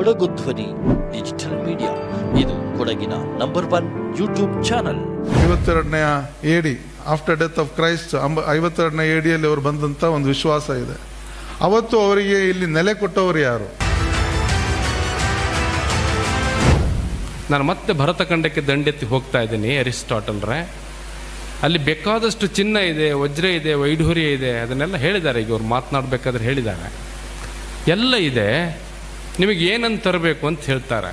ಕೊಡಗು ಧ್ವನಿ digital media ಇದು ಕೊಡಗಿನ number one YouTube channel ಐವತ್ತೆರಡನೆಯ AD after death of Christ ಅಂಬ ಐವತ್ತೆರಡನೇ ಏಡಿಯಲ್ಲಿ ಅವರು ಬಂದಂಥ ಒಂದು ವಿಶ್ವಾಸ ಇದೆ. ಅವತ್ತು ಅವರಿಗೆ ಇಲ್ಲಿ ನೆಲೆ ಕೊಟ್ಟವರು ಯಾರು? ನಾನು ಮತ್ತೆ ಭರತಖಂಡಕ್ಕೆ ದಂಡೆತ್ತಿ ಹೋಗ್ತಾ ಇದ್ದೀನಿ ಅರಿಸ್ಟಾಟಲ್ರೆ. ಅಲ್ಲಿ ಬೇಕಾದಷ್ಟು ಚಿನ್ನ ಇದೆ ವಜ್ರ ಇದೆ ವೈಢೂರ್ಯ ಇದೆ ಅದನ್ನೆಲ್ಲ ಹೇಳಿದ್ದಾರೆ. ಈಗ ಅವ್ರು ಮಾತನಾಡಬೇಕಾದ್ರೆ ಹೇಳಿದ್ದಾರೆ. ಎಲ್ಲ ಇದೆ. ನಿಮಗೆ ಏನಂತ ತರಬೇಕು ಅಂತ ಹೇಳ್ತಾರೆ.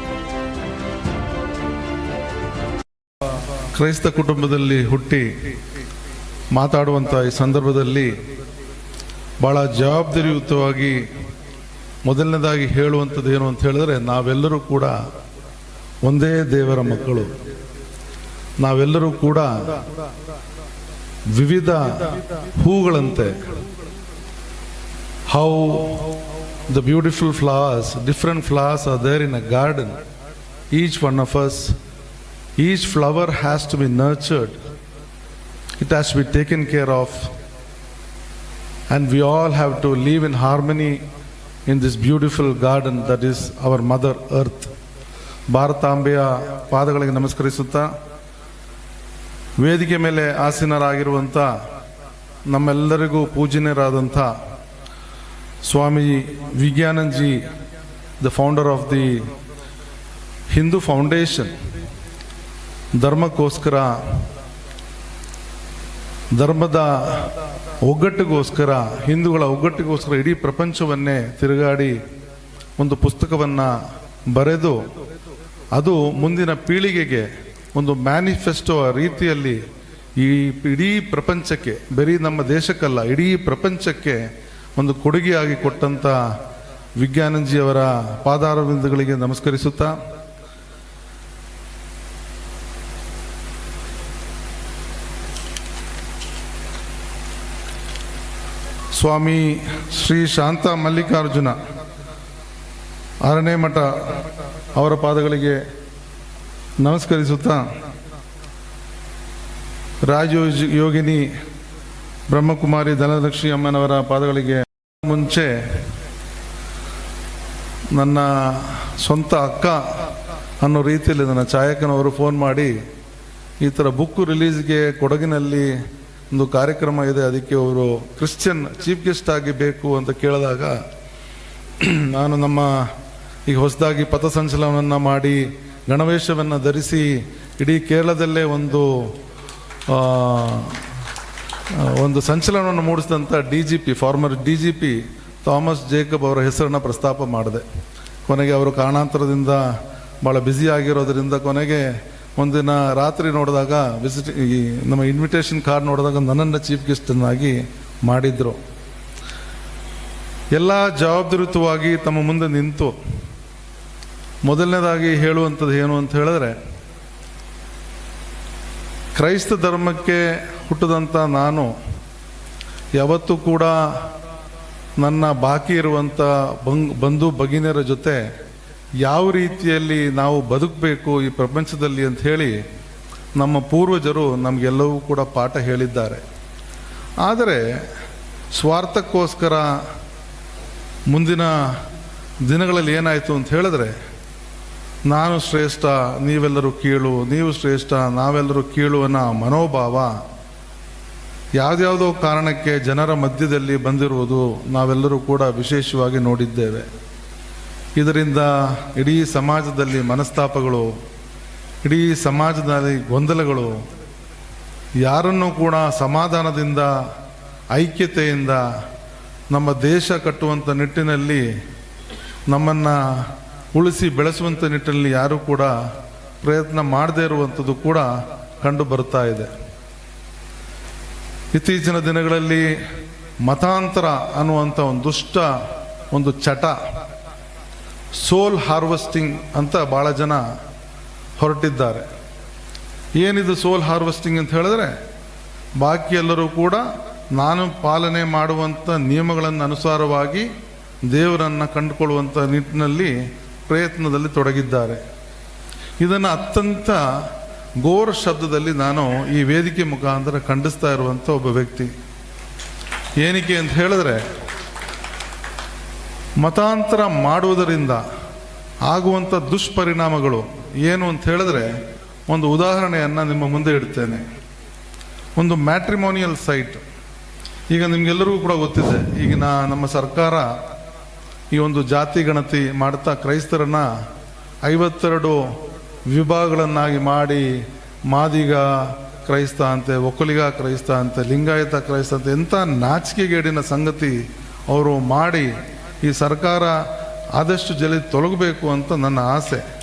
ಕ್ರೈಸ್ತ ಕುಟುಂಬದಲ್ಲಿ ಹುಟ್ಟಿ ಮಾತಾಡುವಂಥ ಈ ಸಂದರ್ಭದಲ್ಲಿ ಭಾಳ ಜವಾಬ್ದಾರಿಯುತವಾಗಿ ಮೊದಲನೇದಾಗಿ ಹೇಳುವಂಥದ್ದು ಏನು ಅಂತ ಹೇಳಿದ್ರೆ, ನಾವೆಲ್ಲರೂ ಕೂಡ ಒಂದೇ ದೇವರ ಮಕ್ಕಳು. ನಾವೆಲ್ಲರೂ ಕೂಡ ವಿವಿಧ ಹೂಗಳಂತೆ. How the beautiful flowers different flowers are there in a garden each one of us flower has to be nurtured it has to be taken care of and we all have to live in harmony in this beautiful garden that is our mother earth ಭಾರತಾಂಬೆಯ ಪಾದಗಳಿಗೆ ನಮಸ್ಕರಿಸುತ್ತಾ ವೇದಿಕೆ ಮೇಲೆ ಆಸೀನರಾಗಿರುವಂಥ ನಮ್ಮೆಲ್ಲರಿಗೂ ಪೂಜನೀಯರಾದಂಥ Swami ji the founder of the Hindu foundation ಧರ್ಮಕ್ಕೋಸ್ಕರ, ಧರ್ಮದ ಒಗ್ಗಟ್ಟಿಗೋಸ್ಕರ, ಹಿಂದೂಗಳ ಒಗ್ಗಟ್ಟಿಗೋಸ್ಕರ ಇಡೀ ಪ್ರಪಂಚವನ್ನೇ ತಿರುಗಾಡಿ ಒಂದು ಪುಸ್ತಕವನ್ನು ಬರೆದು, ಅದು ಮುಂದಿನ ಪೀಳಿಗೆಗೆ ಒಂದು ಮ್ಯಾನಿಫೆಸ್ಟೋ ರೀತಿಯಲ್ಲಿ ಈ ಇಡೀ ಪ್ರಪಂಚಕ್ಕೆ, ಬರೀ ನಮ್ಮ ದೇಶಕ್ಕಲ್ಲ, ಇಡೀ ಪ್ರಪಂಚಕ್ಕೆ ಒಂದು ಕೊಡುಗೆಯಾಗಿ ಕೊಟ್ಟಂಥ ವಿಜ್ಞಾನಂಜಿಯವರ ಪಾದಾರವಿಂದಗಳಿಗೆ ನಮಸ್ಕರಿಸುತ್ತಾ ಸ್ವಾಮಿ ಶ್ರೀ ಶಾಂತ ಮಲ್ಲಿಕಾರ್ಜುನ ಆರನೇ ಮಠ ಅವರ ಪಾದಗಳಿಗೆ ನಮಸ್ಕರಿಸುತ್ತಾ ರಾಜಯೋಜಿ ಯೋಗಿನಿ ಬ್ರಹ್ಮಕುಮಾರಿ ಧನಲಕ್ಷ್ಮಿ ಅಮ್ಮನವರ ಪಾದಗಳಿಗೆ ಮುಂಚೆ ನನ್ನ ಸ್ವಂತ ಅಕ್ಕ ಅನ್ನೋ ರೀತಿಯಲ್ಲಿ ನನ್ನ ಛಾಯಕನವರು ಫೋನ್ ಮಾಡಿ ಈ ಥರ ಬುಕ್ಕು ರಿಲೀಸ್ಗೆ ಕೊಡಗಿನಲ್ಲಿ ಒಂದು ಕಾರ್ಯಕ್ರಮ ಇದೆ, ಅದಕ್ಕೆ ಅವರು ಕ್ರಿಶ್ಚಿಯನ್ ಚೀಫ್ ಗೆಸ್ಟ್ ಆಗಿ ಬೇಕು ಅಂತ ಕೇಳಿದಾಗ, ನಾನು ನಮ್ಮ ಈಗ ಹೊಸದಾಗಿ ಪಥಸಂಚಲನವನ್ನು ಮಾಡಿ ಗಣವೇಶವನ್ನು ಧರಿಸಿ ಇಡೀ ಕೇರಳದಲ್ಲೇ ಒಂದು ಒಂದು ಸಂಚಲನವನ್ನು ಮೂಡಿಸಿದಂಥ D G P former D G P Thomas Jacob ಅವರ ಹೆಸರನ್ನು ಪ್ರಸ್ತಾಪ ಮಾಡಿದೆ. ಕೊನೆಗೆ ಅವರು ಕಾರಣಾಂತರದಿಂದ ಭಾಳ ಬ್ಯುಸಿ ಆಗಿರೋದರಿಂದ ಕೊನೆಗೆ ಒಂದಿನ ರಾತ್ರಿ ನೋಡಿದಾಗ ವಿಸಿಟ್ ಈ ನಮ್ಮ ಇನ್ವಿಟೇಷನ್ ಕಾರ್ಡ್ ನೋಡಿದಾಗ ನನ್ನನ್ನು ಚೀಫ್ ಗೆಸ್ಟನ್ನಾಗಿ ಮಾಡಿದ್ರು. ಎಲ್ಲ ಜವಾಬ್ದಾರಿಯುತವಾಗಿ ತಮ್ಮ ಮುಂದೆ ನಿಂತು ಮೊದಲನೇದಾಗಿ ಹೇಳುವಂಥದ್ದು ಏನು ಅಂತ ಹೇಳಿದ್ರೆ, ಕ್ರೈಸ್ತ ಧರ್ಮಕ್ಕೆ ಹುಟ್ಟಿದಂಥ ನಾನು ಯಾವತ್ತೂ ಕೂಡ ನನ್ನ ಬಾಕಿ ಇರುವಂಥ ಬಂಗ್ ಬಂಧು ಭಗಿನಿಯರ ಜೊತೆ ಯಾವ ರೀತಿಯಲ್ಲಿ ನಾವು ಬದುಕಬೇಕು ಈ ಪ್ರಪಂಚದಲ್ಲಿ ಅಂತ ಹೇಳಿ ನಮ್ಮ ಪೂರ್ವಜರು ನಮಗೆಲ್ಲವೂ ಕೂಡ ಪಾಠ ಹೇಳಿದ್ದಾರೆ. ಆದರೆ ಸ್ವಾರ್ಥಕ್ಕೋಸ್ಕರ ಮುಂದಿನ ದಿನಗಳಲ್ಲಿ ಏನಾಯಿತು ಅಂತ ಹೇಳಿದ್ರೆ, ನಾನು ಶ್ರೇಷ್ಠ, ನೀವೆಲ್ಲರೂ ಕೀಳು, ನೀವು ಶ್ರೇಷ್ಠ, ನಾವೆಲ್ಲರೂ ಕೀಳು ಅನ್ನೋ ಮನೋಭಾವ ಯಾವುದ್ಯಾವುದೋ ಕಾರಣಕ್ಕೆ ಜನರ ಮಧ್ಯದಲ್ಲಿ ಬಂದಿರುವುದು ನಾವೆಲ್ಲರೂ ಕೂಡ ವಿಶೇಷವಾಗಿ ನೋಡಿದ್ದೇವೆ. ಇದರಿಂದ ಇಡೀ ಸಮಾಜದಲ್ಲಿ ಮನಸ್ತಾಪಗಳು, ಇಡೀ ಸಮಾಜದಲ್ಲಿ ಗೊಂದಲಗಳು, ಯಾರನ್ನು ಕೂಡ ಸಮಾಧಾನದಿಂದ, ಐಕ್ಯತೆಯಿಂದ ನಮ್ಮ ದೇಶ ಕಟ್ಟುವಂಥ ನಿಟ್ಟಿನಲ್ಲಿ, ನಮ್ಮನ್ನು ಉಳಿಸಿ ಬೆಳೆಸುವಂಥ ನಿಟ್ಟಿನಲ್ಲಿ ಯಾರೂ ಕೂಡ ಪ್ರಯತ್ನ ಮಾಡದೇ ಇರುವಂಥದ್ದು ಕೂಡ ಕಂಡು ಬರ್ತಾ ಇದೆ. ಇತ್ತೀಚಿನ ದಿನಗಳಲ್ಲಿ ಮತಾಂತರ ಅನ್ನುವಂಥ ಒಂದು ದುಷ್ಟ ಒಂದು ಚಟ ಸೋಲ್ ಹಾರ್ವೆಸ್ಟಿಂಗ್ ಅಂತ ಭಾಳ ಜನ ಹೊರಟಿದ್ದಾರೆ. ಏನಿದು ಸೋಲ್ ಹಾರ್ವೆಸ್ಟಿಂಗ್ ಅಂತ ಹೇಳಿದ್ರೆ, ಬಾಕಿ ಎಲ್ಲರೂ ಕೂಡ ನಾನು ಪಾಲನೆ ಮಾಡುವಂಥ ನಿಯಮಗಳನ್ನು ಅನುಸಾರವಾಗಿ ದೇವರನ್ನು ಕಂಡುಕೊಳ್ಳುವಂಥ ನಿಟ್ಟಿನಲ್ಲಿ ಪ್ರಯತ್ನದಲ್ಲಿ ತೊಡಗಿದ್ದಾರೆ. ಇದನ್ನು ಅತ್ಯಂತ ಘೋರ ಶಬ್ದದಲ್ಲಿ ನಾನು ಈ ವೇದಿಕೆ ಮುಖಾಂತರ ಖಂಡಿಸ್ತಾ ಇರುವಂಥ ಒಬ್ಬ ವ್ಯಕ್ತಿ. ಏನಕ್ಕೆ ಅಂತ ಹೇಳಿದ್ರೆ ಮತಾಂತರ ಮಾಡುವುದರಿಂದ ಆಗುವಂಥ ದುಷ್ಪರಿಣಾಮಗಳು ಏನು ಅಂತ ಹೇಳಿದ್ರೆ ಒಂದು ಉದಾಹರಣೆಯನ್ನು ನಿಮ್ಮ ಮುಂದೆ ಇಡ್ತೇನೆ. ಒಂದು ಮ್ಯಾಟ್ರಿಮೋನಿಯಲ್ ಸೈಟ್. ಈಗ ನಿಮಗೆಲ್ಲರಿಗೂ ಕೂಡ ಗೊತ್ತಿದೆ, ಈಗಿನ ನಮ್ಮ ಸರ್ಕಾರ ಈ ಒಂದು ಜಾತಿ ಗಣತಿ ಮಾಡ್ತಾ ಕ್ರೈಸ್ತರನ್ನ ಐವತ್ತೆರಡು ವಿಭಾಗಗಳನ್ನಾಗಿ ಮಾಡಿ ಮಾದಿಗ ಕ್ರೈಸ್ತ ಅಂತೆ, ಒಕ್ಕಲಿಗ ಕ್ರೈಸ್ತ ಅಂತೆ, ಲಿಂಗಾಯತ ಕ್ರೈಸ್ತ ಅಂತೆ, ಎಂಥ ನಾಚಿಕೆಗೇಡಿನ ಸಂಗತಿ ಅವರು ಮಾಡಿ ಈ ಸರ್ಕಾರ ಆದಷ್ಟು ಜಲ್ದಿ ತೊಲಗಬೇಕು ಅಂತ ನನ್ನ ಆಸೆ.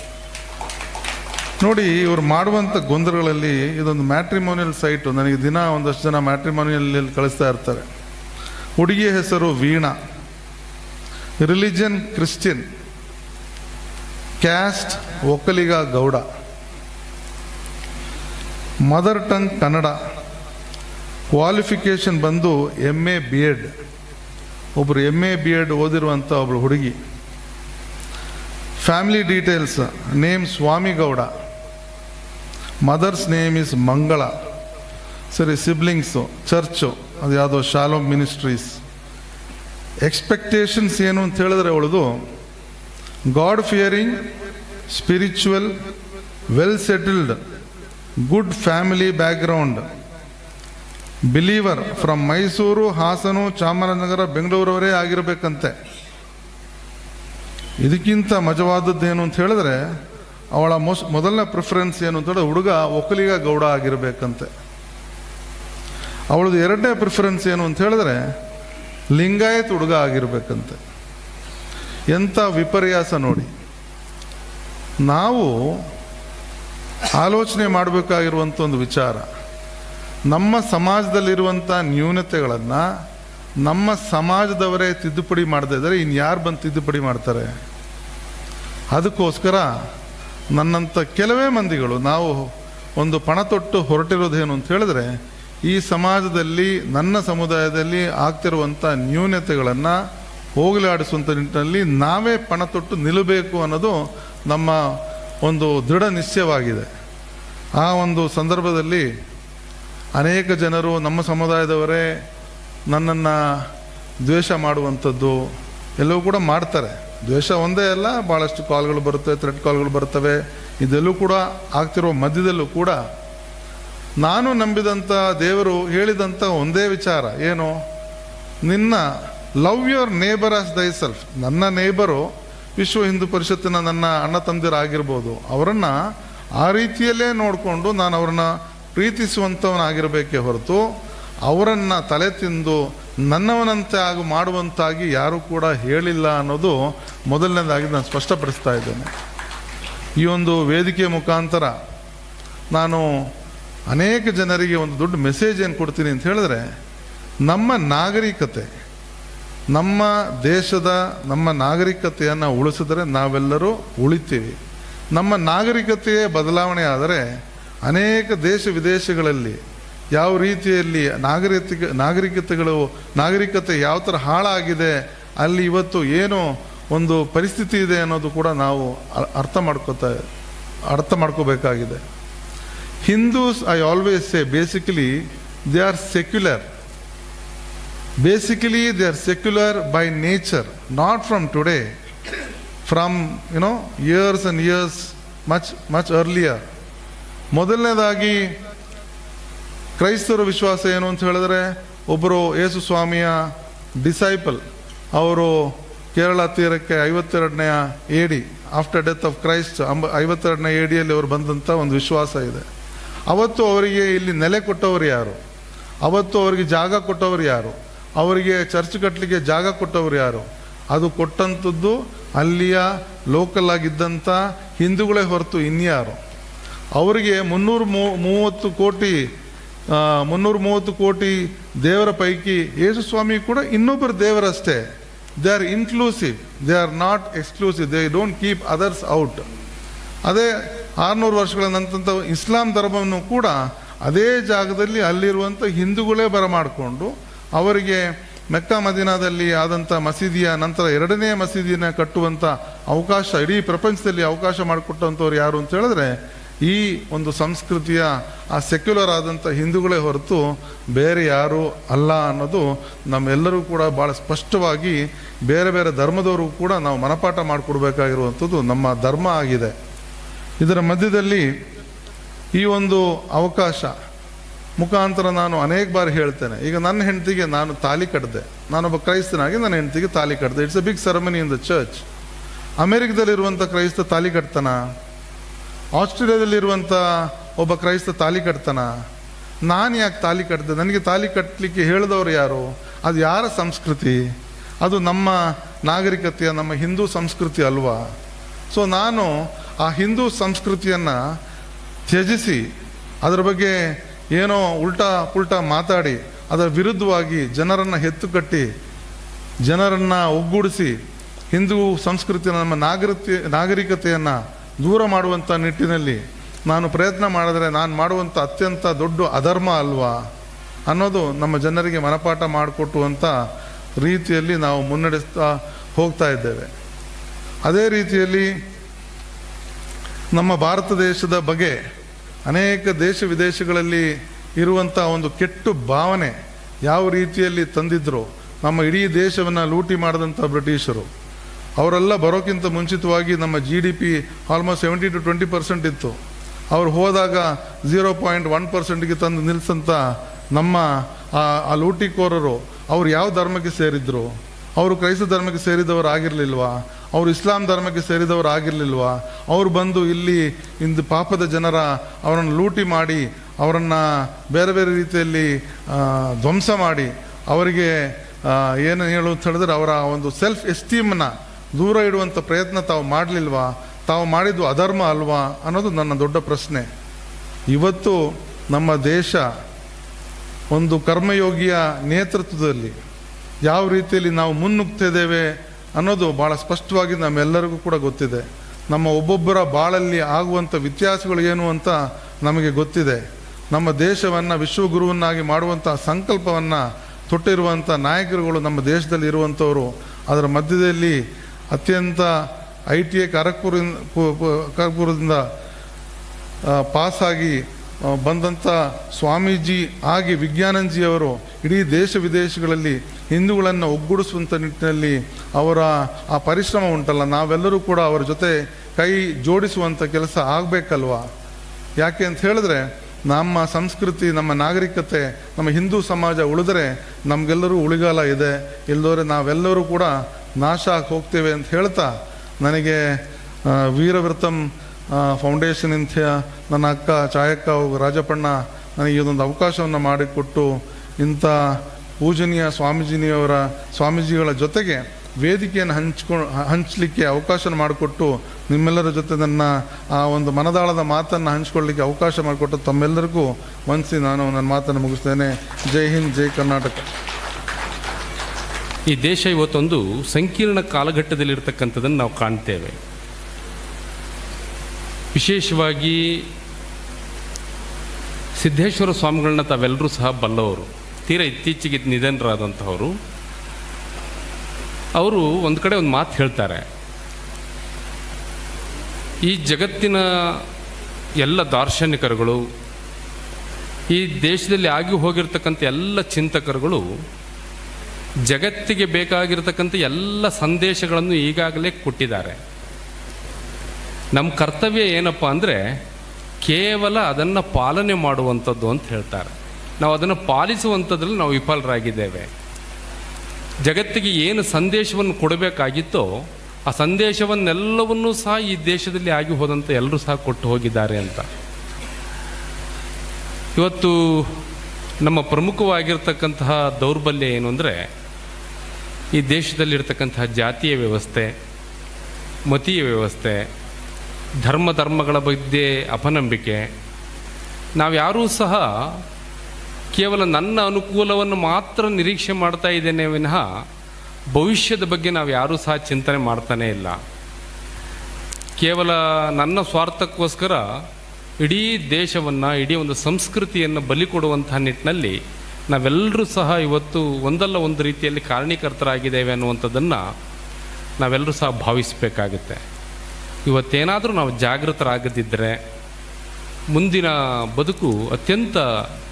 ನೋಡಿ, ಇವರು ಮಾಡುವಂಥ ಗೊಂದಲಗಳಲ್ಲಿ ಇದೊಂದು ಮ್ಯಾಟ್ರಿಮೋನಿಯಲ್ ಸೈಟು. ನನಗೆ ದಿನ ಒಂದಷ್ಟು ಜನ ಮ್ಯಾಟ್ರಿಮೋನಿಯಲ್ಲಿ ಕಳಿಸ್ತಾ ಇರ್ತಾರೆ. ಹುಡುಗಿಯ ಹೆಸರು Veena. Religion Christian caste Vokkaliga Gowda. Mother tongue Kannada. Qualification ಬಂದು ಎಂ ಎ ಬಿ ಎಡ್. ಒಬ್ಬರು ಎಂ ಎ ಬಿ ಎಡ್ ಓದಿರುವಂಥ ಒಬ್ಬಳು ಹುಡುಗಿ. Family details name Swamigowda mother's name is Mangala ಸರಿ ಸಿಬ್ಲಿಂಗ್ಸು ಚರ್ಚು ಅದು ಯಾವುದೋ ಶಾಲೋ ಮಿನಿಸ್ಟ್ರೀಸ್ ಎಕ್ಸ್ಪೆಕ್ಟೇಷನ್ಸ್ ಏನು ಅಂತ ಹೇಳಿದ್ರೆ ಅವಳದು god fearing spiritual well settled good family background believer from Mysuru Hassan Chamarajanagar ಬೆಂಗಳೂರವರೇ ಆಗಿರಬೇಕಂತೆ. ಇದಕ್ಕಿಂತ ಮಜವಾದದ್ದು ಏನು ಅಂತ ಹೇಳಿದ್ರೆ, ಅವಳ ಮೊಸ್, ಮೊದಲನೇ ಪ್ರಿಫರೆನ್ಸ್ ಏನು ಅಂತ ಹೇಳಿದ್ರೆ ಹುಡುಗ ಒಕ್ಕಲಿಗ ಗೌಡ ಆಗಿರಬೇಕಂತೆ. ಅವಳದು ಎರಡನೇ ಪ್ರಿಫರೆನ್ಸ್ ಏನು ಅಂತ ಹೇಳಿದ್ರೆ, ಲಿಂಗಾಯತ್ ಹುಡುಗ ಆಗಿರಬೇಕಂತೆ. ಎಂಥ ವಿಪರ್ಯಾಸ ನೋಡಿ. ನಾವು ಆಲೋಚನೆ ಮಾಡಬೇಕಾಗಿರುವಂಥ ಒಂದು ವಿಚಾರ. ನಮ್ಮ ಸಮಾಜದಲ್ಲಿರುವಂಥ ನ್ಯೂನತೆಗಳನ್ನು ನಮ್ಮ ಸಮಾಜದವರೇ ತಿದ್ದುಪಡಿ ಮಾಡದೇ ಇದ್ದರೆ ಇನ್ನು ಯಾರು ಬಂದು ತಿದ್ದುಪಡಿ ಮಾಡ್ತಾರೆ? ಅದಕ್ಕೋಸ್ಕರ ನನ್ನಂಥ ಕೆಲವೇ ಮಂದಿಗಳು, ನಾವು ಒಂದು ಪಣ ತೊಟ್ಟು ಹೊರಟಿರೋದೇನು ಅಂತ ಹೇಳಿದ್ರೆ, ಈ ಸಮಾಜದಲ್ಲಿ, ನನ್ನ ಸಮುದಾಯದಲ್ಲಿ ಆಗ್ತಿರುವಂಥ ನ್ಯೂನತೆಗಳನ್ನು ಹೋಗಲಾಡಿಸುವಂಥ ನಿಟ್ಟಿನಲ್ಲಿ ನಾವೇ ಪಣ ತೊಟ್ಟು ನಿಲ್ಲಬೇಕು ಅನ್ನೋದು ನಮ್ಮ ಒಂದು ದೃಢ ನಿಶ್ಚಯವಾಗಿದೆ. ಆ ಒಂದು ಸಂದರ್ಭದಲ್ಲಿ ಅನೇಕ ಜನರು ನಮ್ಮ ಸಮುದಾಯದವರೇ ನನ್ನನ್ನು ದ್ವೇಷ ಮಾಡುವಂಥದ್ದು ಎಲ್ಲವೂ ಕೂಡ ಮಾಡ್ತಾರೆ. ದ್ವೇಷ ಒಂದೇ ಅಲ್ಲ ಭಾಳಷ್ಟು ಕಾಲ್ಗಳು ಬರುತ್ತವೆ ಥ್ರೆಡ್ ಕಾಲ್ಗಳು ಬರ್ತವೆ, ಇದೆಲ್ಲೂ ಕೂಡ ಆಗ್ತಿರೋ ಮಧ್ಯದಲ್ಲೂ ಕೂಡ ನಾನು ನಂಬಿದಂಥ ದೇವರು ಹೇಳಿದಂಥ ಒಂದೇ ವಿಚಾರ ಏನು? ನಿನ್ನ love your neighbour as thyself ನನ್ನ ನೇಬರು ವಿಶ್ವ ಹಿಂದೂ ಪರಿಷತ್ತಿನ ನನ್ನ ಅಣ್ಣ ತಂದಿರಾಗಿರ್ಬೋದು ಅವರನ್ನು ಆ ರೀತಿಯಲ್ಲೇ ನೋಡಿಕೊಂಡು ನಾನು ಅವರನ್ನ ಪ್ರೀತಿಸುವಂಥವನಾಗಿರಬೇಕೇ ಹೊರತು ಅವರನ್ನು ತಲೆ ತಿಂದು ನನ್ನವನಂತೆ ಆಗಿ ಮಾಡುವಂತಾಗಿ ಯಾರೂ ಕೂಡ ಹೇಳಿಲ್ಲ ಅನ್ನೋದು ಮೊದಲನೇದಾಗಿ ನಾನು ಸ್ಪಷ್ಟಪಡಿಸ್ತಾ ಇದ್ದೇನೆ. ಈ ಒಂದು ವೇದಿಕೆ ಮುಖಾಂತರ ನಾನು ಅನೇಕ ಜನರಿಗೆ ಒಂದು ದೊಡ್ಡ ಮೆಸೇಜ್ ಏನು ಕೊಡ್ತೀನಿ ಅಂತ ಹೇಳಿದ್ರೆ, ನಮ್ಮ ನಾಗರಿಕತೆ, ನಮ್ಮ ದೇಶದ ನಮ್ಮ ನಾಗರಿಕತೆಯನ್ನು ಉಳಿಸಿದ್ರೆ ನಾವೆಲ್ಲರೂ ಉಳಿತೀವಿ. ನಮ್ಮ ನಾಗರಿಕತೆಯೇ ಬದಲಾವಣೆ ಆದರೆ ಅನೇಕ ದೇಶ ವಿದೇಶಗಳಲ್ಲಿ ಯಾವ ರೀತಿಯಲ್ಲಿ ನಾಗರಿಕ ನಾಗರಿಕತೆಗಳು, ನಾಗರಿಕತೆ ಯಾವ ಥರ ಹಾಳಾಗಿದೆ, ಅಲ್ಲಿ ಇವತ್ತು ಏನು ಒಂದು ಪರಿಸ್ಥಿತಿ ಇದೆ ಅನ್ನೋದು ಕೂಡ ನಾವು ಅರ್ಥ ಮಾಡ್ಕೋತಾ, ಅರ್ಥ ಮಾಡ್ಕೋಬೇಕಾಗಿದೆ. Hindus I always say basically they are secular basically they are secular by nature not from today from you know years and years much much earlier ಮೊದಲನೇದಾಗಿ ಕ್ರೈಸ್ತರ ವಿಶ್ವಾಸ ಏನು ಅಂತ ಹೇಳಿದ್ರೆ ಒಬ್ಬರು ಯೇಸು ಸ್ವಾಮಿಯ ಡಿಸೈಪಲ್ ಅವರು ಕೇರಳ ತೀರಕ್ಕೆ ಐವತ್ತೆರಡನೆಯ D after death of Christ ಅಂಬ, ಐವತ್ತೆರಡನೇ ಏಡಿಯಲ್ಲಿ ಅವರು ಬಂದಂಥ ಒಂದು ವಿಶ್ವಾಸ ಇದೆ. ಅವತ್ತು ಅವರಿಗೆ ಇಲ್ಲಿ ನೆಲೆ ಕೊಟ್ಟವರು ಯಾರು? ಅವತ್ತು ಅವರಿಗೆ ಜಾಗ ಕೊಟ್ಟವರು ಯಾರು? ಅವರಿಗೆ ಚರ್ಚ್ ಕಟ್ಟಲಿಕ್ಕೆ ಜಾಗ ಕೊಟ್ಟವರು ಯಾರು? ಅದು ಕೊಟ್ಟಂಥದ್ದು ಅಲ್ಲಿಯ ಲೋಕಲ್ ಆಗಿದ್ದಂಥ ಹಿಂದೂಗಳೇ ಹೊರತು ಇನ್ಯಾರು? ಅವರಿಗೆ ಮುನ್ನೂರು ಮೂವತ್ತು ಕೋಟಿ ಮುನ್ನೂರು ಮೂವತ್ತು ಕೋಟಿ ದೇವರ ಪೈಕಿ ಯೇಸು ಸ್ವಾಮಿ ಕೂಡ ಇನ್ನೊಬ್ಬರು ದೇವರಷ್ಟೇ. They are inclusive they are not exclusive they don't keep others out ಅದೇ ಆರುನೂರು ವರ್ಷಗಳ ನಂತರ ಇಸ್ಲಾಂ ಧರ್ಮವನ್ನು ಕೂಡ ಅದೇ ಜಾಗದಲ್ಲಿ ಅಲ್ಲಿರುವಂಥ ಹಿಂದೂಗಳೇ ಬರಮಾಡಿಕೊಂಡು ಅವರಿಗೆ ಮೆಕ್ಕಾ ಮದೀನಾದಲ್ಲಿ ಆದಂಥ ಮಸೀದಿಯ ನಂತರ ಎರಡನೇ ಮಸೀದಿನ ಕಟ್ಟುವಂಥ ಅವಕಾಶ, ಇಡೀ ಪ್ರಪಂಚದಲ್ಲಿ ಅವಕಾಶ ಮಾಡಿಕೊಟ್ಟಂಥವ್ರು ಯಾರು ಅಂತ ಹೇಳಿದ್ರೆ ಈ ಒಂದು ಸಂಸ್ಕೃತಿಯ ಆ ಸೆಕ್ಯುಲರ್ ಆದಂಥ ಹಿಂದೂಗಳೇ ಹೊರತು ಬೇರೆ ಯಾರು ಅಲ್ಲ ಅನ್ನೋದು ನಮ್ಮೆಲ್ಲರೂ ಕೂಡ ಭಾಳ ಸ್ಪಷ್ಟವಾಗಿ ಬೇರೆ ಬೇರೆ ಧರ್ಮದವರು ಕೂಡ ನಾವು ಮನಪಾಠ ಮಾಡಿಕೊಡ್ಬೇಕಾಗಿರುವಂಥದ್ದು ನಮ್ಮ ಧರ್ಮ ಆಗಿದೆ. ಇದರ ಮಧ್ಯದಲ್ಲಿ ಈ ಒಂದು ಅವಕಾಶ ಮುಖಾಂತರ ನಾನು ಅನೇಕ ಬಾರಿ ಹೇಳ್ತೇನೆ. ಈಗ ನನ್ನ ಹೆಂಡತಿಗೆ ನಾನು ತಾಲಿ ಕಟ್ಟಿದೆ ನಾನೊಬ್ಬ ಕ್ರೈಸ್ತನಾಗಿ ನನ್ನ ಹೆಂಡತಿಗೆ ತಾಲಿ ಕಟ್ಟಿದೆ it's a big ceremony in the church ಅಮೇರಿಕದಲ್ಲಿರುವಂಥ ಕ್ರೈಸ್ತ ತಾಲಿ ಕಟ್ತಾನ? ಆಸ್ಟ್ರೇಲಿಯಾದಲ್ಲಿರುವಂಥ ಒಬ್ಬ ಕ್ರೈಸ್ತ ತಾಲಿ ಕಟ್ತಾನ. ನಾನು ಯಾಕೆ ತಾಲಿ ಕಟ್ಟಿದೆ ನನಗೆ ತಾಲಿ ಕಟ್ಟಲಿಕ್ಕೆ ಹೇಳಿದವರು ಯಾರು? ಅದು ಯಾರ ಸಂಸ್ಕೃತಿ? ಅದು ನಮ್ಮ ನಾಗರಿಕತೆಯ, ನಮ್ಮ ಹಿಂದೂ ಸಂಸ್ಕೃತಿ ಅಲ್ವಾ? ಸೊ ನಾನು ಆ ಹಿಂದೂ ಸಂಸ್ಕೃತಿಯನ್ನು ತ್ಯಜಿಸಿ, ಅದರ ಬಗ್ಗೆ ಏನೋ ಉಲ್ಟಾ ಪುಲ್ಟಾ ಮಾತಾಡಿ, ಅದರ ವಿರುದ್ಧವಾಗಿ ಜನರನ್ನು ಹೆತ್ತುಕಟ್ಟಿ ಜನರನ್ನು ಒಗ್ಗೂಡಿಸಿ, ಹಿಂದೂ ಸಂಸ್ಕೃತಿಯ ನಮ್ಮ ನಾಗರಿಕ ನಾಗರಿಕತೆಯನ್ನು ದೂರ ಮಾಡುವಂಥ ನಿಟ್ಟಿನಲ್ಲಿ ನಾನು ಪ್ರಯತ್ನ ಮಾಡಿದ್ರೆ ನಾನು ಮಾಡುವಂಥ ಅತ್ಯಂತ ದೊಡ್ಡ ಅಧರ್ಮ ಅಲ್ವಾ ಅನ್ನೋದು ನಮ್ಮ ಜನರಿಗೆ ಮನಪಾಠ ಮಾಡಿಕೊಟ್ಟುವಂಥ ರೀತಿಯಲ್ಲಿ ನಾವು ಮುನ್ನಡೆಸ್ತಾ ಹೋಗ್ತಾ ಇದ್ದೇವೆ. ಅದೇ ರೀತಿಯಲ್ಲಿ ನಮ್ಮ ಭಾರತ ದೇಶದ ಬಗ್ಗೆ ಅನೇಕ ದೇಶ ವಿದೇಶಗಳಲ್ಲಿ ಇರುವಂಥ ಒಂದು ಕೆಟ್ಟು ಭಾವನೆ ಯಾವ ರೀತಿಯಲ್ಲಿ ತಂದಿದ್ದರು ನಮ್ಮ ಇಡೀ ದೇಶವನ್ನು ಲೂಟಿ ಮಾಡಿದಂಥ ಬ್ರಿಟಿಷರು. ಅವರೆಲ್ಲ ಬರೋಕ್ಕಿಂತ ಮುಂಚಿತವಾಗಿ ನಮ್ಮ G D P almost seventy two twenty percent ಇತ್ತು. ಅವ್ರು ಹೋದಾಗ ಝೀರೋ ಪಾಯಿಂಟ್ ಒನ್ ಪರ್ಸೆಂಟ್ಗೆ ತಂದು ನಿಲ್ಲಿಸಂಥ ನಮ್ಮ, ಆ ಲೂಟಿಕೋರರು ಅವ್ರು ಯಾವ ಧರ್ಮಕ್ಕೆ ಸೇರಿದ್ರು? ಅವರು ಕ್ರೈಸ್ತ ಧರ್ಮಕ್ಕೆ ಸೇರಿದವರು ಆಗಿರಲಿಲ್ವಾ? ಅವರು ಇಸ್ಲಾಂ ಧರ್ಮಕ್ಕೆ ಸೇರಿದವರು ಆಗಿರಲಿಲ್ವಾ? ಅವ್ರು ಬಂದು ಇಲ್ಲಿ ಇಂದು ಪಾಪದ ಜನರ ಅವರನ್ನು ಲೂಟಿ ಮಾಡಿ, ಅವರನ್ನು ಬೇರೆ ಬೇರೆ ರೀತಿಯಲ್ಲಿ ಧ್ವಂಸ ಮಾಡಿ, ಅವರಿಗೆ ಏನು ಹೇಳುವಂತ ಹೇಳಿದ್ರೆ ಅವರ ಒಂದು ಸೆಲ್ಫ್ ಎಸ್ಟೀಮನ್ನು ದೂರ ಇಡುವಂಥ ಪ್ರಯತ್ನ ತಾವು ಮಾಡಲಿಲ್ವಾ? ತಾವು ಮಾಡಿದ್ದು ಅಧರ್ಮ ಅಲ್ವಾ? ಅನ್ನೋದು ನನ್ನ ದೊಡ್ಡ ಪ್ರಶ್ನೆ. ಇವತ್ತು ನಮ್ಮ ದೇಶ ಒಂದು ಕರ್ಮಯೋಗಿಯ ನೇತೃತ್ವದಲ್ಲಿ ಯಾವ ರೀತಿಯಲ್ಲಿ ನಾವು ಮುನ್ನುಗ್ತಿದ್ದೇವೆ ಅನ್ನೋದು ಭಾಳ ಸ್ಪಷ್ಟವಾಗಿ ನಮ್ಮೆಲ್ಲರಿಗೂ ಕೂಡ ಗೊತ್ತಿದೆ. ನಮ್ಮ ಒಬ್ಬೊಬ್ಬರ ಬಾಳಲ್ಲಿ ಆಗುವಂಥ ವ್ಯತ್ಯಾಸಗಳು ಏನು ಅಂತ ನಮಗೆ ಗೊತ್ತಿದೆ. ನಮ್ಮ ದೇಶವನ್ನು, ವಿಶ್ವಗುರುವನ್ನಾಗಿ ಮಾಡುವಂಥ ಸಂಕಲ್ಪವನ್ನು ತೊಟ್ಟಿರುವಂಥ ನಾಯಕರುಗಳು ನಮ್ಮ ದೇಶದಲ್ಲಿ ಇರುವಂಥವರು ಅದರ ಮಧ್ಯದಲ್ಲಿ ಅತ್ಯಂತ ಐ ಟಿ ಐ ಖರಗ್ಪುರಿಂದ ಖರಗ್ಪುರದಿಂದ ಪಾಸಾಗಿ ಬಂದಂಥ ಸ್ವಾಮೀಜಿ ಹಾಗೆ ವಿಜ್ಞಾನಂಜಿಯವರು ಇಡೀ ದೇಶ ವಿದೇಶಗಳಲ್ಲಿ ಹಿಂದೂಗಳನ್ನು ಒಗ್ಗೂಡಿಸುವಂಥ ನಿಟ್ಟಿನಲ್ಲಿ ಅವರ ಆ ಪರಿಶ್ರಮ ಉಂಟಲ್ಲ, ನಾವೆಲ್ಲರೂ ಕೂಡ ಅವರ ಜೊತೆ ಕೈ ಜೋಡಿಸುವಂಥ ಕೆಲಸ ಆಗಬೇಕಲ್ವ? ಯಾಕೆ ಅಂತ ಹೇಳಿದ್ರೆ, ನಮ್ಮ ಸಂಸ್ಕೃತಿ, ನಮ್ಮ ನಾಗರಿಕತೆ, ನಮ್ಮ ಹಿಂದೂ ಸಮಾಜ ಉಳಿದರೆ ನಮಗೆಲ್ಲರೂ ಉಳಿಗಾಲ ಇದೆ. ಇಲ್ಲದೋರೆ ನಾವೆಲ್ಲರೂ ಕೂಡ ನಾಶ ಹೋಗ್ತೇವೆ ಅಂತ ಹೇಳ್ತಾ ನನಗೆ ವೀರವ್ರತಂ ಫೌಂಡೇಶನ್ ಇಂಥ ನನ್ನ ಅಕ್ಕ ಚಾಯಕ್ಕ ರಾಜಪಣ್ಣ ನನಗೆ ಇದೊಂದು ಅವಕಾಶವನ್ನು ಮಾಡಿಕೊಟ್ಟು ಇಂಥ ಪೂಜನೀಯ ಸ್ವಾಮೀಜಿನಿಯವರ, ಸ್ವಾಮೀಜಿಗಳ ಜೊತೆಗೆ ವೇದಿಕೆಯನ್ನು ಹಂಚ್ಕೊ, ಹಂಚಲಿಕ್ಕೆ ಅವಕಾಶ ಮಾಡಿಕೊಟ್ಟು ನಿಮ್ಮೆಲ್ಲರ ಜೊತೆ ನನ್ನ ಆ ಒಂದು ಮನದಾಳದ ಮಾತನ್ನು ಹಂಚ್ಕೊಳ್ಳಿಕ್ಕೆ ಅವಕಾಶ ಮಾಡಿಕೊಟ್ಟು ತಮ್ಮೆಲ್ಲರಿಗೂ ಮನಸ್ಸಿ ನಾನು ನನ್ನ ಮಾತನ್ನು ಮುಗಿಸ್ತೇನೆ. ಜೈ ಹಿಂದ್, ಜೈ ಕರ್ನಾಟಕ. ಈ ದೇಶ ಇವತ್ತೊಂದು ಸಂಕೀರ್ಣ ಕಾಲಘಟ್ಟದಲ್ಲಿರ್ತಕ್ಕಂಥದ್ದನ್ನು ನಾವು ಕಾಣ್ತೇವೆ. ವಿಶೇಷವಾಗಿ ಸಿದ್ದೇಶ್ವರ ಸ್ವಾಮಿಗಳನ್ನ ತಾವೆಲ್ಲರೂ ಸಹ ಬಲ್ಲವರು. ತೀರ ಇತ್ತೀಚೆಗೆ ನಿಧನರಾದಂಥವರು. ಅವರು ಒಂದು ಕಡೆ ಒಂದು ಮಾತು ಹೇಳ್ತಾರೆ. ಈ ಜಗತ್ತಿನ ಎಲ್ಲ ದಾರ್ಶನಿಕರುಗಳು, ಈ ದೇಶದಲ್ಲಿ ಆಗಿ ಹೋಗಿರ್ತಕ್ಕಂಥ ಎಲ್ಲ ಚಿಂತಕರುಗಳು ಜಗತ್ತಿಗೆ ಬೇಕಾಗಿರತಕ್ಕಂಥ ಎಲ್ಲ ಸಂದೇಶಗಳನ್ನು ಈಗಾಗಲೇ ಕೊಟ್ಟಿದ್ದಾರೆ. ನಮ್ಮ ಕರ್ತವ್ಯ ಏನಪ್ಪ ಅಂದರೆ ಕೇವಲ ಅದನ್ನು ಪಾಲನೆ ಮಾಡುವಂಥದ್ದು ಅಂತ ಹೇಳ್ತಾರೆ. ನಾವು ಅದನ್ನು ಪಾಲಿಸುವಂಥದ್ರಲ್ಲಿ ನಾವು ವಿಫಲರಾಗಿದ್ದೇವೆ. ಜಗತ್ತಿಗೆ ಏನು ಸಂದೇಶವನ್ನು ಕೊಡಬೇಕಾಗಿತ್ತೋ ಆ ಸಂದೇಶವನ್ನೆಲ್ಲವನ್ನೂ ಸಹ ಈ ದೇಶದಲ್ಲಿ ಆಗಿ ಹೋದಂಥ ಎಲ್ಲರೂ ಸಹ ಕೊಟ್ಟು ಹೋಗಿದ್ದಾರೆ ಅಂತ. ಇವತ್ತು ನಮ್ಮ ಪ್ರಮುಖವಾಗಿರ್ತಕ್ಕಂತಹ ದೌರ್ಬಲ್ಯ ಏನು ಅಂದರೆ ಈ ದೇಶದಲ್ಲಿರ್ತಕ್ಕಂತಹ ಜಾತಿಯ ವ್ಯವಸ್ಥೆ, ಮತೀಯ ವ್ಯವಸ್ಥೆ, ಧರ್ಮ ಧರ್ಮಗಳ ಬಗ್ಗೆ ಅಪನಂಬಿಕೆ, ನಾವು ಯಾರೂ ಸಹ ಕೇವಲ ನನ್ನ ಅನುಕೂಲವನ್ನು ಮಾತ್ರ ನಿರೀಕ್ಷೆ ಮಾಡ್ತಾ ಇದ್ದೇನೆ ವಿನಃ ಭವಿಷ್ಯದ ಬಗ್ಗೆ ನಾವು ಯಾರೂ ಸಹ ಚಿಂತನೆ ಮಾಡ್ತಾನೇ ಇಲ್ಲ. ಕೇವಲ ನನ್ನ ಸ್ವಾರ್ಥಕ್ಕೋಸ್ಕರ ಇಡೀ ದೇಶವನ್ನು, ಇಡೀ ಒಂದು ಸಂಸ್ಕೃತಿಯನ್ನು ಬಲಿ ಕೊಡುವಂತಹ ನಿಟ್ಟಿನಲ್ಲಿ ನಾವೆಲ್ಲರೂ ಸಹ ಇವತ್ತು ಒಂದಲ್ಲ ಒಂದು ರೀತಿಯಲ್ಲಿ ಕಾರಣೀಕರ್ತರಾಗಿದ್ದೇವೆ ಅನ್ನುವಂಥದ್ದನ್ನು ನಾವೆಲ್ಲರೂ ಸಹ ಭಾವಿಸಬೇಕಾಗುತ್ತೆ. ಇವತ್ತೇನಾದರೂ ನಾವು ಜಾಗೃತರಾಗದಿದ್ದರೆ ಮುಂದಿನ ಬದುಕು ಅತ್ಯಂತ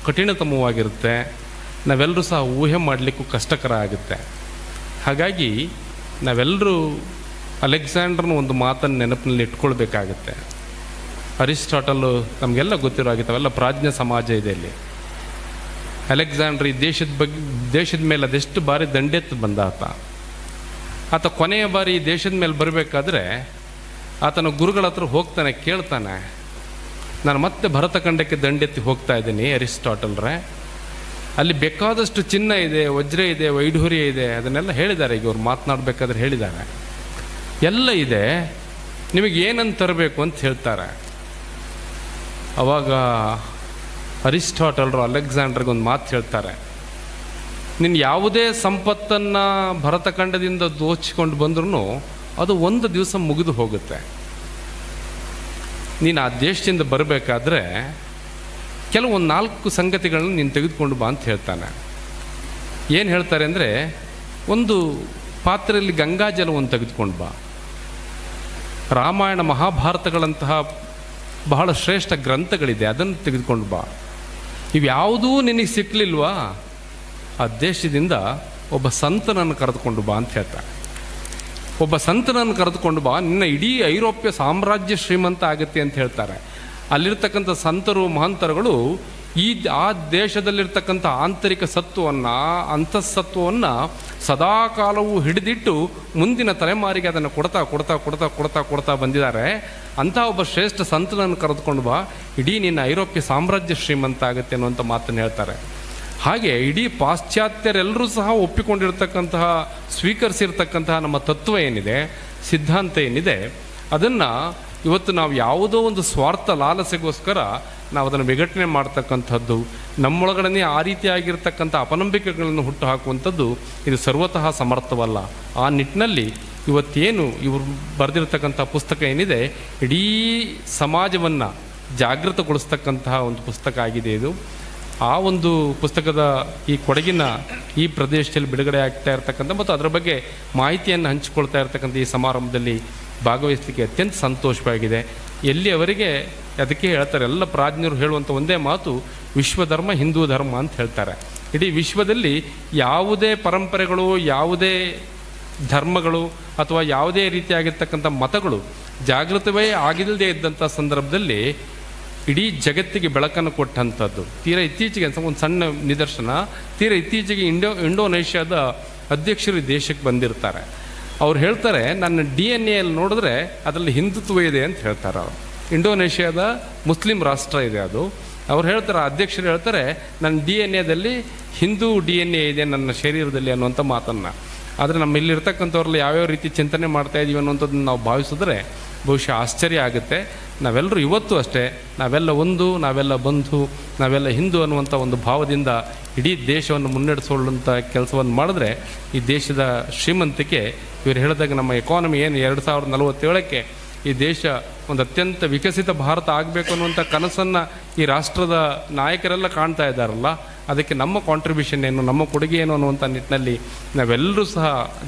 ಕಠಿಣತಮವಾಗಿರುತ್ತೆ. ನಾವೆಲ್ಲರೂ ಸಹ ಊಹೆ ಮಾಡಲಿಕ್ಕೂ ಕಷ್ಟಕರ ಆಗುತ್ತೆ. ಹಾಗಾಗಿ ನಾವೆಲ್ಲರೂ ಅಲೆಕ್ಸಾಂಡ್ರನ ಒಂದು ಮಾತನ್ನು ನೆನಪಿನಲ್ಲಿ ಇಟ್ಕೊಳ್ಬೇಕಾಗತ್ತೆ. ಅರಿಸ್ಟಾಟಲ್ ನಮಗೆಲ್ಲ ಗೊತ್ತಿರೋ ಆಗಿತ್ತು ಅವೆಲ್ಲ ಪ್ರಾಜ್ಞ ಸಮಾಜ ಇದೆ ಇಲ್ಲಿ. ಅಲೆಕ್ಸಾಂಡ್ರ್ ದೇಶದ ಬಗ್ಗೆ ದೇಶದ ಮೇಲೆ ಅದೆಷ್ಟು ಬಾರಿ ದಂಡೆತ್ತು ಬಂದ ಆತ. ಆತ ಕೊನೆಯ ಬಾರಿ ದೇಶದ ಮೇಲೆ ಬರಬೇಕಾದ್ರೆ ಆತನ ಗುರುಗಳ ಹತ್ರ ಹೋಗ್ತಾನೆ, ಕೇಳ್ತಾನೆ, ನಾನು ಮತ್ತೆ ಭರತಖಂಡಕ್ಕೆ ದಂಡೆತ್ತಿ ಹೋಗ್ತಾ ಇದ್ದೀನಿ, ಅರಿಸ್ಟಾಟಲ್ರೆ. ಅಲ್ಲಿ ಬೇಕಾದಷ್ಟು ಚಿನ್ನ ಇದೆ, ವಜ್ರ ಇದೆ, ವೈಢೂರ್ಯ ಇದೆ, ಅದನ್ನೆಲ್ಲ ಹೇಳಿದ್ದಾರೆ, ಈಗ ಅವ್ರು ಮಾತನಾಡಬೇಕಾದ್ರೆ ಹೇಳಿದ್ದಾರೆ. ಎಲ್ಲ ಇದೆ ನಿಮಗೆ ಏನಂತ ತರಬೇಕು ಅಂತ ಹೇಳ್ತಾರೆ. ಅವಾಗ ಅರಿಸ್ಟಾಟಲ್ರು ಅಲೆಕ್ಸಾಂಡ್ರಿಗೆ ಒಂದು ಮಾತು ಹೇಳ್ತಾರೆ. ನಿನ್ನ ಯಾವುದೇ ಸಂಪತ್ತನ್ನು ಭರತಖಂಡದಿಂದ ದೋಚಿಕೊಂಡು ಬಂದ್ರೂ ಅದು ಒಂದು ದಿವಸ ಮುಗಿದು ಹೋಗುತ್ತೆ. ನೀನು ಆ ದೇಶದಿಂದ ಬರಬೇಕಾದ್ರೆ ಕೆಲವೊಂದು ನಾಲ್ಕು ಸಂಗತಿಗಳನ್ನ ನೀನು ತೆಗೆದುಕೊಂಡು ಬಾ ಅಂತ ಹೇಳ್ತಾನೆ. ಏನು ಹೇಳ್ತಾರೆ ಅಂದರೆ ಒಂದು ಪಾತ್ರೆಯಲ್ಲಿ ಗಂಗಾಜಲವನ್ನು ತೆಗೆದುಕೊಂಡು ಬಾ. ರಾಮಾಯಣ ಮಹಾಭಾರತಗಳಂತಹ ಬಹಳ ಶ್ರೇಷ್ಠ ಗ್ರಂಥಗಳಿದೆ, ಅದನ್ನು ತೆಗೆದುಕೊಂಡು ಬಾ. ಇವ್ಯಾವುದೂ ನಿನಗೆ ಸಿಕ್ಕಲಿಲ್ವಾ ಆ ದೇಶದಿಂದ ಒಬ್ಬ ಸಂತನನ್ನು ಕರೆದುಕೊಂಡು ಬಾ ಅಂತ ಹೇಳ್ತಾರೆ ಒಬ್ಬ ಸಂತನನ್ನು ಕರೆದುಕೊಂಡು ಬಾ, ನಿನ್ನ ಇಡೀ ಐರೋಪ್ಯ ಸಾಮ್ರಾಜ್ಯ ಶ್ರೀಮಂತ ಆಗುತ್ತೆ ಅಂತ ಹೇಳ್ತಾರೆ. ಅಲ್ಲಿರ್ತಕ್ಕಂಥ ಸಂತರು, ಮಹಂತರುಗಳು ಈ ಆ ದೇಶದಲ್ಲಿರ್ತಕ್ಕಂಥ ಆಂತರಿಕ ಸತ್ವವನ್ನು ಅಂತಃಸತ್ವವನ್ನು ಸದಾಕಾಲವೂ ಹಿಡಿದಿಟ್ಟು ಮುಂದಿನ ತಲೆಮಾರಿಗೆ ಅದನ್ನು ಕೊಡ್ತಾ ಕೊಡ್ತಾ ಕೊಡ್ತಾ ಕೊಡ್ತಾ ಕೊಡ್ತಾ ಬಂದಿದ್ದಾರೆ. ಅಂಥ ಒಬ್ಬ ಶ್ರೇಷ್ಠ ಸಂತನನ್ನು ಕರೆದುಕೊಂಡು ಬಾ. ಇಡೀ ನಿನ್ನ ಐರೋಪ್ಯ ಸಾಮ್ರಾಜ್ಯ ಶ್ರೀಮಂತ ಆಗುತ್ತೆ ಅನ್ನುವಂಥ ಮಾತನ್ನು ಹೇಳ್ತಾರೆ. ಹಾಗೆ ಇಡೀ ಪಾಶ್ಚಾತ್ಯರೆಲ್ಲರೂ ಸಹ ಒಪ್ಪಿಕೊಂಡಿರ್ತಕ್ಕಂತಹ, ಸ್ವೀಕರಿಸಿರ್ತಕ್ಕಂತಹ ನಮ್ಮ ತತ್ವ ಏನಿದೆ, ಸಿದ್ಧಾಂತ ಏನಿದೆ, ಅದನ್ನು ಇವತ್ತು ನಾವು ಯಾವುದೋ ಒಂದು ಸ್ವಾರ್ಥ ಲಾಲಸೆಗೋಸ್ಕರ ನಾವು ಅದನ್ನು ವಿಘಟನೆ ಮಾಡ್ತಕ್ಕಂಥದ್ದು ನಮ್ಮೊಳಗಡೆ ಆ ರೀತಿಯಾಗಿರ್ತಕ್ಕಂಥ ಅಪನಂಬಿಕೆಗಳನ್ನು ಹುಟ್ಟು ಹಾಕುವಂಥದ್ದು ಇದು ಸರ್ವತಃ ಸಮರ್ಥವಲ್ಲ. ಆ ನಿಟ್ಟಿನಲ್ಲಿ ಇವತ್ತೇನು ಇವರು ಬರೆದಿರ್ತಕ್ಕಂಥ ಪುಸ್ತಕ ಏನಿದೆ, ಇಡೀ ಸಮಾಜವನ್ನು ಜಾಗೃತಗೊಳಿಸ್ತಕ್ಕಂತಹ ಒಂದು ಪುಸ್ತಕ ಆಗಿದೆ ಇದು. ಆ ಒಂದು ಪುಸ್ತಕದ ಈ ಕೊಡಗಿನ ಈ ಪ್ರದೇಶದಲ್ಲಿ ಬಿಡುಗಡೆ ಆಗ್ತಾ ಇರತಕ್ಕಂಥ ಮತ್ತು ಅದರ ಬಗ್ಗೆ ಮಾಹಿತಿಯನ್ನು ಹಂಚಿಕೊಳ್ತಾ ಇರತಕ್ಕಂಥ ಈ ಸಮಾರಂಭದಲ್ಲಿ ಭಾಗವಹಿಸಲಿಕ್ಕೆ ಅತ್ಯಂತ ಸಂತೋಷವಾಗಿದೆ. ಎಲ್ಲಿಯವರೆಗೆ ಅದಕ್ಕೆ ಹೇಳ್ತಾರೆ, ಎಲ್ಲ ಪ್ರಾಜ್ಞರು ಹೇಳುವಂಥ ಒಂದೇ ಮಾತು, ವಿಶ್ವಧರ್ಮ, ಹಿಂದೂ ಧರ್ಮ ಅಂತ ಹೇಳ್ತಾರೆ. ಇಡೀ ವಿಶ್ವದಲ್ಲಿ ಯಾವುದೇ ಪರಂಪರೆಗಳು, ಯಾವುದೇ ಧರ್ಮಗಳು ಅಥವಾ ಯಾವುದೇ ರೀತಿಯಾಗಿರ್ತಕ್ಕಂಥ ಮತಗಳು ಜಾಗೃತವೇ ಆಗಿಲ್ಲದೆ ಇದ್ದಂಥ ಸಂದರ್ಭದಲ್ಲಿ ಇಡೀ ಜಗತ್ತಿಗೆ ಬೆಳಕನ್ನು ಕೊಟ್ಟಂಥದ್ದು. ತೀರ ಇತ್ತೀಚೆಗೆ ಒಂದು ಸಣ್ಣ ನಿದರ್ಶನ, ತೀರ ಇತ್ತೀಚೆಗೆ ಇಂಡೋ, ಇಂಡೋನೇಷ್ಯಾದ ಅಧ್ಯಕ್ಷರು ದೇಶಕ್ಕೆ ಬಂದಿರ್ತಾರೆ. ಅವ್ರು ಹೇಳ್ತಾರೆ, ನನ್ನ ಡಿ ಎನ್ ಎಲ್ಲಿ ನೋಡಿದ್ರೆ ಅದರಲ್ಲಿ ಹಿಂದುತ್ವ ಇದೆ ಅಂತ ಹೇಳ್ತಾರೆ ಅವರು. ಇಂಡೋನೇಷ್ಯಾದ ಮುಸ್ಲಿಂ ರಾಷ್ಟ್ರ ಇದೆ ಅದು. ಅವ್ರು ಹೇಳ್ತಾರೆ, ಅಧ್ಯಕ್ಷರು ಹೇಳ್ತಾರೆ, ನನ್ನ ಡಿ ಎನ್ ಎದಲ್ಲಿ ಹಿಂದೂ ಡಿ ಎನ್ ಎ ಇದೆ ನನ್ನ ಶರೀರದಲ್ಲಿ ಅನ್ನುವಂಥ ಮಾತನ್ನು. ಆದರೆ ನಮ್ಮ ಇಲ್ಲಿರ್ತಕ್ಕಂಥವ್ರಲ್ಲಿ ಯಾವ್ಯಾವ ರೀತಿ ಚಿಂತನೆ ಮಾಡ್ತಾ ಇದ್ದೀವಿ ಅನ್ನುವಂಥದ್ದನ್ನು ನಾವು ಭಾವಿಸಿದ್ರೆ ಬಹುಶಃ ಆಶ್ಚರ್ಯ ಆಗುತ್ತೆ. ನಾವೆಲ್ಲರೂ ಇವತ್ತು ಅಷ್ಟೇ, ನಾವೆಲ್ಲ ಒಂದು, ನಾವೆಲ್ಲ ಬಂಧು, ನಾವೆಲ್ಲ ಹಿಂದೂ ಅನ್ನುವಂಥ ಒಂದು ಭಾವದಿಂದ ಇಡೀ ದೇಶವನ್ನು ಮುನ್ನಡೆಸೋಳ್ಳಂಥ ಕೆಲಸವನ್ನು ಮಾಡಿದ್ರೆ ಈ ದೇಶದ ಶ್ರೀಮಂತಿಕೆ, ಇವರು ಹೇಳಿದಾಗ ನಮ್ಮ ಎಕಾನಮಿ ಏನು, ಎರಡು ಸಾವಿರದ ನಲವತ್ತೇಳಕ್ಕೆ ಈ ದೇಶ ಒಂದು ಅತ್ಯಂತ ವಿಕಸಿತ ಭಾರತ ಆಗಬೇಕು ಅನ್ನುವಂಥ ಕನಸನ್ನು ಈ ರಾಷ್ಟ್ರದ ನಾಯಕರೆಲ್ಲ ಕಾಣ್ತಾ ಇದ್ದಾರಲ್ಲ, ಅದಕ್ಕೆ ನಮ್ಮ ಕಾಂಟ್ರಿಬ್ಯೂಷನ್ ಏನು, ನಮ್ಮ ಕೊಡುಗೆ ಏನು ಅನ್ನುವಂಥ ನಿಟ್ಟಿನಲ್ಲಿ ನಾವೆಲ್ಲರೂ ಸಹ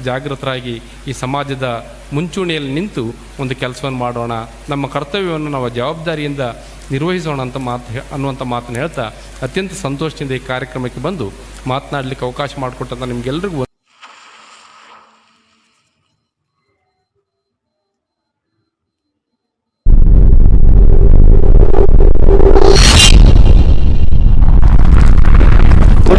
ಜಾಗೃತರಾಗಿ ಈ ಸಮಾಜದ ಮುಂಚೂಣಿಯಲ್ಲಿ ನಿಂತು ಒಂದು ಕೆಲಸವನ್ನು ಮಾಡೋಣ, ನಮ್ಮ ಕರ್ತವ್ಯವನ್ನು ನಾವು ಜವಾಬ್ದಾರಿಯಿಂದ ನಿರ್ವಹಿಸೋಣ ಅಂತ ಮಾತು ಅನ್ನುವಂಥ ಮಾತನ್ನು ಹೇಳ್ತಾ ಅತ್ಯಂತ ಸಂತೋಷದಿಂದ ಈ ಕಾರ್ಯಕ್ರಮಕ್ಕೆ ಬಂದು ಮಾತನಾಡಲಿಕ್ಕೆ ಅವಕಾಶ ಮಾಡಿಕೊಟ್ಟಂಥ ನಿಮಗೆಲ್ಲರಿಗೂ